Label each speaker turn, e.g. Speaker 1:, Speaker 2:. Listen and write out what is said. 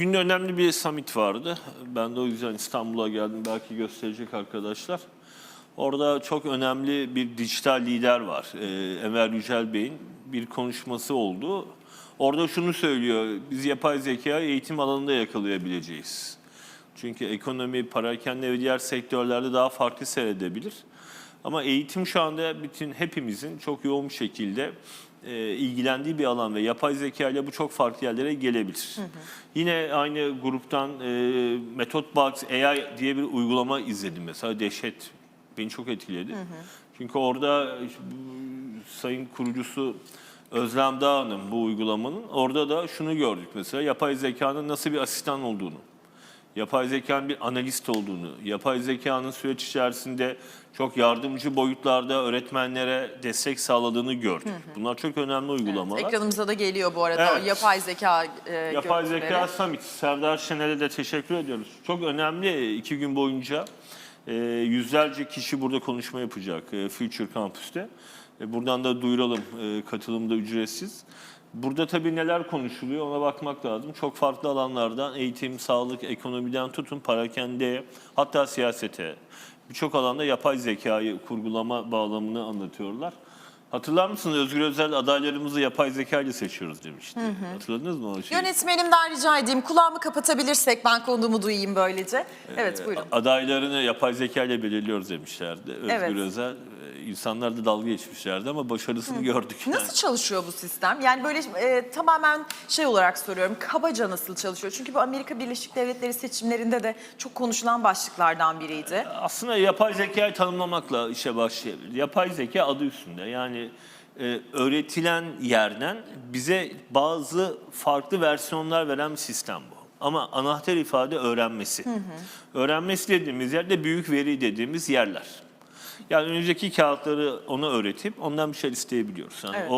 Speaker 1: Bugün de önemli bir summit vardı. Ben de o yüzden İstanbul'a geldim. Belki gösterecek arkadaşlar. Orada çok önemli bir dijital lider var. Ee, Enver Yücel Bey'in bir konuşması oldu. Orada şunu söylüyor. Biz yapay zeka eğitim alanında yakalayabileceğiz. Çünkü ekonomi, parakende ve diğer sektörlerde daha farklı seyredebilir. Ama eğitim şu anda bütün hepimizin çok yoğun bir şekilde e, ilgilendiği bir alan ve yapay zeka ile bu çok farklı yerlere gelebilir. Yine aynı gruptan e, MethodBox AI diye bir uygulama izledim mesela dehşet beni çok etkiledi. Çünkü orada e, bu sayın kurucusu Özlem Dağ'ın bu uygulamanın orada da şunu gördük mesela yapay zekanın nasıl bir asistan olduğunu yapay zekanın bir analist olduğunu, yapay zekanın süreç içerisinde çok yardımcı boyutlarda öğretmenlere destek sağladığını gördük. Bunlar çok önemli uygulamalar.
Speaker 2: Ekranımıza da geliyor bu arada
Speaker 1: Evet.
Speaker 2: yapay zeka e,
Speaker 1: Yapay
Speaker 2: görüntüleri.
Speaker 1: Zeka Summit. Serdar Şener'e de teşekkür ediyoruz. Çok önemli iki gün boyunca e, yüzlerce kişi burada konuşma yapacak e, Future Campus'te. E, buradan da duyuralım e, katılım da ücretsiz. Burada tabii neler konuşuluyor ona bakmak lazım. Çok farklı alanlardan eğitim, sağlık, ekonomiden tutun parakendeye hatta siyasete birçok alanda yapay zekayı kurgulama bağlamını anlatıyorlar. Hatırlar mısınız Özgür Özel adaylarımızı yapay zeka ile seçiyoruz demişti. Hatırladınız mı o şeyi?
Speaker 2: Yönetmenimden rica edeyim kulağımı kapatabilirsek ben konumu duyayım böylece. Evet buyurun.
Speaker 1: adaylarını yapay zeka ile belirliyoruz demişlerdi. Özgür
Speaker 2: Evet.
Speaker 1: Özel. E, insanlar da dalga geçmişlerdi ama başarısını gördük. yani.
Speaker 2: Nasıl çalışıyor bu sistem? Yani böyle e, tamamen şey olarak soruyorum. Kabaca nasıl çalışıyor? Çünkü bu Amerika Birleşik Devletleri seçimlerinde de çok konuşulan başlıklardan biriydi.
Speaker 1: Aslında yapay zekayı tanımlamakla işe başlayabilir. Yapay zeka adı üstünde. Yani e, öğretilen yerden bize bazı farklı versiyonlar veren bir sistem bu. Ama anahtar ifade öğrenmesi. Öğrenmesi dediğimiz yerde büyük veri dediğimiz yerler. Yani önümüzdeki kağıtları ona öğretip ondan bir şey isteyebiliyoruz. Yani
Speaker 2: Evet.
Speaker 1: o